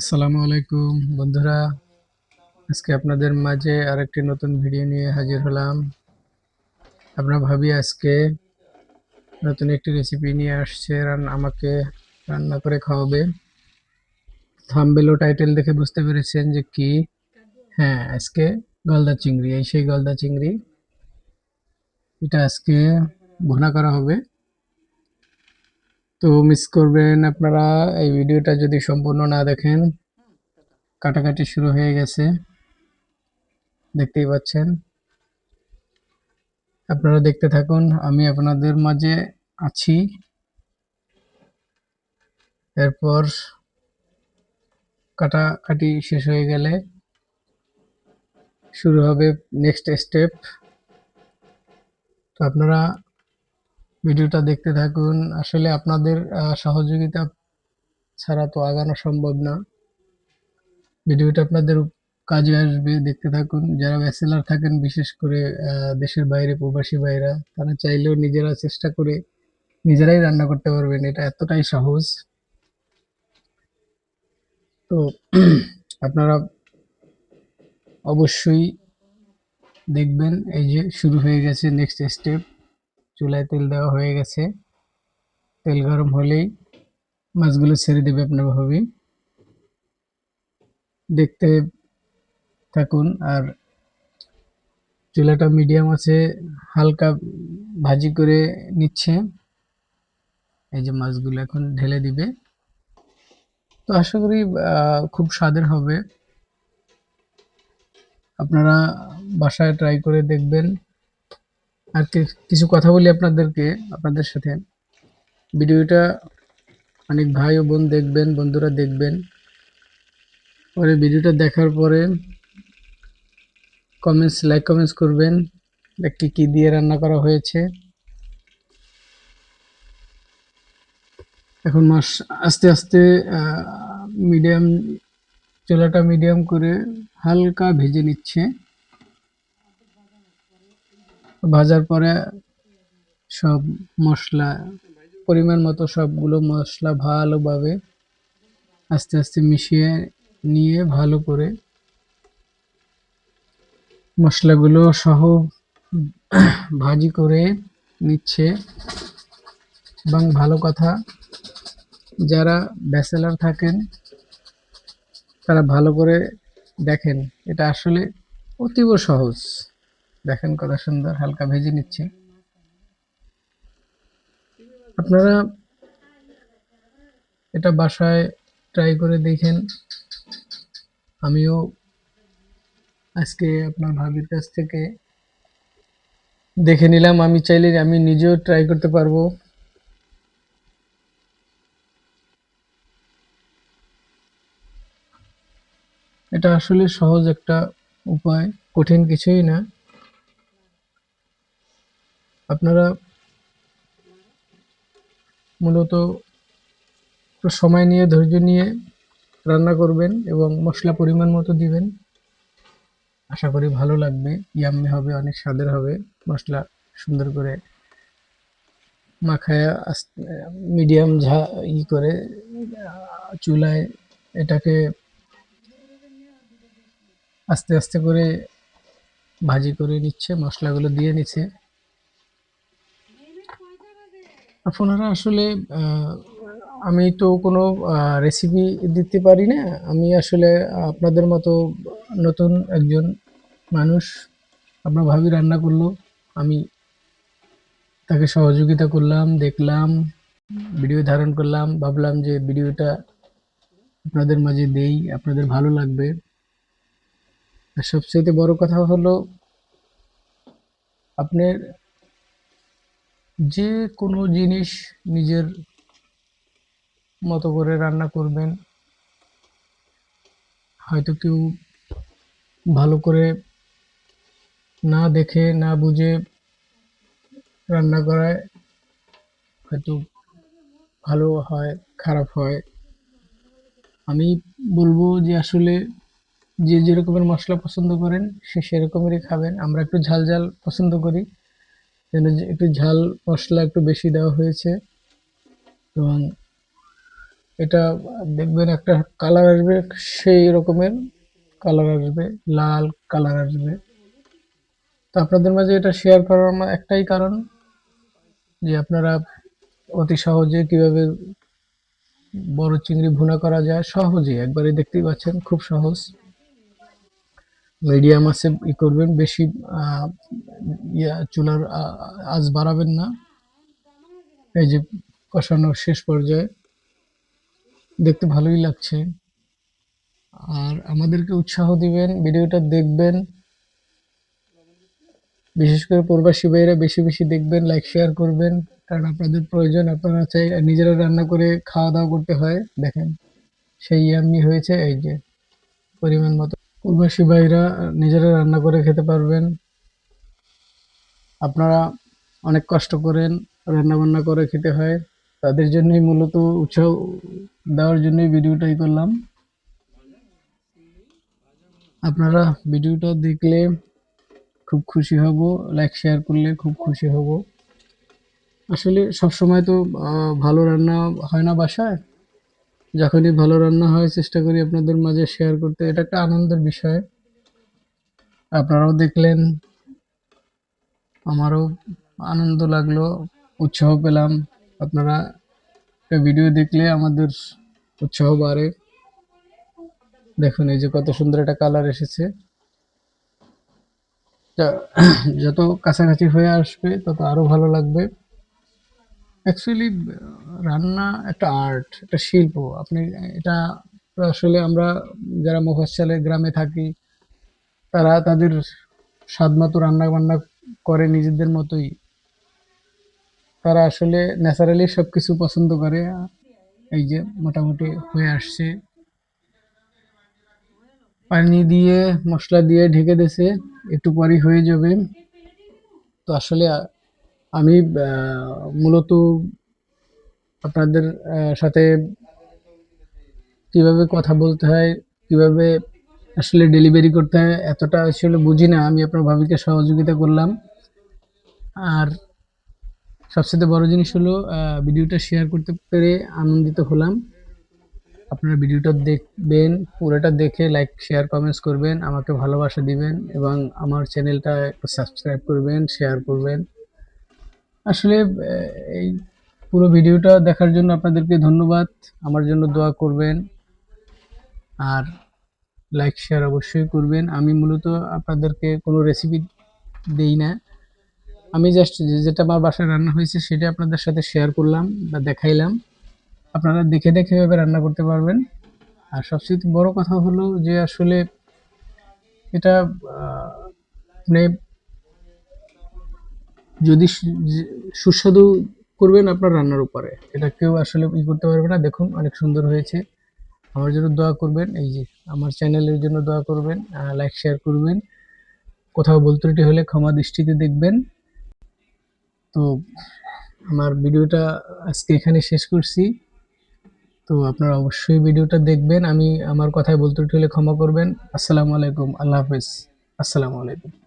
আসসালামু আলাইকুম, বন্ধুরা। আজকে আপনাদের মাঝে আরেকটি নতুন ভিডিও নিয়ে হাজির হলাম। আপনার ভাবি আজকে নতুন একটি রেসিপি নিয়ে আসছে রান্না আমাকে রান্না করে খাওয়াবে। থাম্বেল টাইটেল দেখে বুঝতে পেরেছেন যে কি? হ্যাঁ আজকে গলদা চিংড়ি, এই সেই গলদা চিংড়ি। এটা আজকে ভুনা করা হবে। তো মিস করবেন আপনারা। এই ভিডিওটা যদি সম্পূর্ণ না দেখেন, কাটাকাটি শুরু হয়ে গেছে। দেখতেই পাচ্ছেন। আপনারা দেখতে থাকুন, আমি আপনাদের মাঝে আছি। এরপর কাটাকাটি শেষ হয়ে গেলে শুরু হবে নেক্সট স্টেপ তো আপনারা ভিডিওটা দেখতে থাকুন। আসলে আপনাদের সহযোগিতা ছাড়া তো আগানো সম্ভব না। ভিডিওটা আপনাদের কাজে আসবে, দেখতে থাকুন। যারা ব্যাচেলার থাকেন, বিশেষ করে দেশের বাইরে প্রবাসী ভাইরা, তারা চাইলেও নিজেরা চেষ্টা করে নিজেরাই রান্না করতে পারবেন। এটা এতটাই সহজ। তো আপনারা অবশ্যই দেখবেন, এই যে শুরু হয়ে গেছে নেক্সট স্টেপ চুলায় তেল দেওয়া হয়ে গেছে। তেল গরম হলেই মাছগুলো ছেড়ে দেবে আপনার ভাবি। দেখতে থাকুন আর চুলাটা মিডিয়াম আছে, হালকা ভাজি করে নিচ্ছে। এই যে মাছগুলো এখন ঢেলে দিবে। তো আশা করি খুব স্বাদের হবে। আপনারা বাসায় ট্রাই করে দেখবেন। আর কিছু কথা বলি আপনাদেরকে, আপনাদের সাথে। ভিডিওটা অনেক ভাই ও বোন দেখবেন, বন্ধুরা দেখবেন। পরে ভিডিওটা দেখার পরে কমেন্টস লাইক কমেন্টস করবেন কি কি দিয়ে রান্না করা হয়েছে। এখন মাস, আস্তে আস্তে মিডিয়াম চুলাটা মিডিয়াম করে হালকা ভেজে নিচ্ছে। ভাজার পরে সব মশলা, পরিমাণ মতো সবগুলো মশলা ভালোভাবে আস্তে আস্তে মিশিয়ে নিয়ে ভালো করে মশলাগুলো সহ ভাজি করে নিচ্ছে। এবং ভালো কথা, যারা ব্যাচেলার থাকেন, তারা ভালো করে দেখেন, এটা আসলে অতীব সহজ। দেখেন কত সুন্দর হালকা ভেজে নিচ্ছে। আপনারা এটা বাসায় ট্রাই করে দেখেন। আমিও আজকে আপনার ভাবির কাছ থেকে দেখে নিলাম। আমি চাইলে আমি নিজেও ট্রাই করতে পারব। এটা আসলে সহজ একটা উপায়, কঠিন কিছুই না। আপনারা মূলত সময় নিয়ে, ধৈর্য নিয়ে রান্না করবেন এবং মশলা পরিমাণ মতো দিবেন। আশা করি ভালো লাগবে, ইয়াম্মি হবে, অনেক স্বাদের হবে। মশলা সুন্দর করে মাখায় মিডিয়াম ঝা, ই করে, চুলায় এটাকে আস্তে আস্তে করে ভাজি করে নিচ্ছে, মশলাগুলো দিয়ে নিচ্ছে। আপনারা আসলে আমি তো কোনো রেসিপি দিতে পারি না। আমি আসলে আপনাদের মতো নতুন একজন মানুষ, আপনার ভাবি রান্না করল, আমি তাকে সহযোগিতা করলাম, দেখলাম, ভিডিও ধারণ করলাম, ভাবলাম যে ভিডিওটা আপনাদের মাঝে দেই, আপনাদের ভালো লাগবে। আর সবচেয়ে বড় কথা হলো, আপনার যে কোনো জিনিস নিজের মতো করে রান্না করবেন, হয়তো কেউ ভালো করে না দেখে, না বুঝে রান্না করায়, হয়তো ভালো হয়, খারাপ হয়। আমি বলব যে আসলে যে যেরকমের মশলা পছন্দ করেন, সে সেরকমেরই খাবেন। আমরা একটু ঝাল ঝাল পছন্দ করি। যেন একটু ঝাল মশলা একটু বেশি দেওয়া হয়েছে। এবং এটা দেখবেন একটা কালার আসবে সেই রকমের কালার আসবে, লাল কালার আসবে। তো আপনাদের মাঝে এটা শেয়ার করার আমার একটাই কারণ যে আপনারা অতি সহজে কীভাবে বড় চিংড়ি ভুনা করা যায় সহজে একবারে দেখতেই পাচ্ছেন, খুব সহজ। মিডিয়াম আছে, ই করবেন, বেশি চুলার, আ- আঁচ বাড়াবেন না। এই যে কষানোর শেষ পর্যায়ে দেখতে ভালোই লাগছে। আর আমাদেরকে উৎসাহ দিবেন, ভিডিওটা দেখবেন। বিশেষ করে প্রবাসী ভাইরা বেশি বেশি দেখবেন লাইক শেয়ার করবেন। কারণ আপনাদের প্রয়োজন, আপনারা চাই নিজেরা রান্না করে খাওয়া দাওয়া করতে হয়। দেখেন, সেই ইয়াম্মি হয়েছে, এই যে, পরিমাণ মতো। প্রবাসী ভাইরা নিজেরা রান্না করে খেতে পারবেন। আপনারা অনেক কষ্ট করেন রান্না বান্না করে খেতে হয়। তাদের জন্যই মূলত উৎসাহ দেওয়ার জন্যই ভিডিওটাই করলাম। আপনারা ভিডিওটা দেখলে খুব খুশি হব, লাইক, শেয়ার করলে খুব খুশি হব। আসলে সব সময় তো ভালো রান্না হয় না বাসায়। যখনই ভালো রান্না হয়, চেষ্টা করি আপনাদের মাঝে শেয়ার করতে। এটা একটা আনন্দের বিষয়। আপনারাও দেখলেন, আমারও আনন্দ লাগল, উৎসাহ পেলাম। আপনারা একটা ভিডিও দেখলে আমাদের উৎসাহ বাড়ে। দেখুন, এই যে কত সুন্দর একটা কালার এসেছে। যত কাছাকাছি হয়ে আসবে, তত আরও ভালো লাগবে। অ্যাকচুয়ালি রান্না একটা আর্ট একটা শিল্প। আপনি, এটা আসলে আমরা যারা মফস্বলে গ্রামে থাকি, তারা তাদের স্বাদ মতো রান্না বান্না করে নিজেদের মতোই। তারা আসলে ন্যাচারালি সব কিছু পছন্দ করে। এই যে মোটামুটি হয়ে আসছে। পানি দিয়ে, মশলা দিয়ে ঢেকে দিয়েছে। একটু পরই হয়ে যাবে। তো আসলে আমি মূলত আপনাদের সাথে কীভাবে কথা বলতে হয়, কীভাবে আসলে ডেলিভারি করতে হয়, এতটা আসলে বুঝি না। আমি আপনার ভাবিকে সহযোগিতা করলাম। আর সবচেয়ে বড় জিনিস হলো ভিডিওটা শেয়ার করতে পেরে আনন্দিত হলাম। আপনারা ভিডিওটা দেখবেন, পুরোটা দেখে লাইক শেয়ার কমেন্টস করবেন, আমাকে ভালোবাসা দিবেন এবং আমার চ্যানেলটা একটু সাবস্ক্রাইব করবেন শেয়ার করবেন। আসলে এই পুরো ভিডিওটা দেখার জন্য আপনাদেরকে ধন্যবাদ। আমার জন্য দোয়া করবেন। আর লাইক শেয়ার অবশ্যই করবেন। আমি মূলত আপনাদেরকে কোনো রেসিপি দেই না। আমি জাস্ট যেটা আমার বাসায় রান্না হয়েছে সেটা আপনাদের সাথে শেয়ার করলাম বা দেখাইলাম। আপনারা দেখে দেখে এভাবে রান্না করতে পারবেন। আর সবচেয়ে বড় কথা হলো যে, আসলে এটা মানে যদি সুস্বাদু করবেন আপনার রান্নার উপরে। এটা কেউ আসলে ই করতে পারবে না। দেখুন, অনেক সুন্দর হয়েছে। আমার জন্য দোয়া করবেন। এই যে আমার চ্যানেলের জন্য দোয়া করবেন লাইক, শেয়ার করবেন। কোথাও ভুল হলে ক্ষমা দৃষ্টিতে দেখবেন। তো আমার ভিডিওটা আজকে এখানে শেষ করছি। তো আপনারা অবশ্যই ভিডিওটা দেখবেন। আমি আমার কথায় ত্রুটি হলে ক্ষমা করবেন। আসসালামু আলাইকুম। আল্লাহ হাফেজ। আসসালামু আলাইকুম।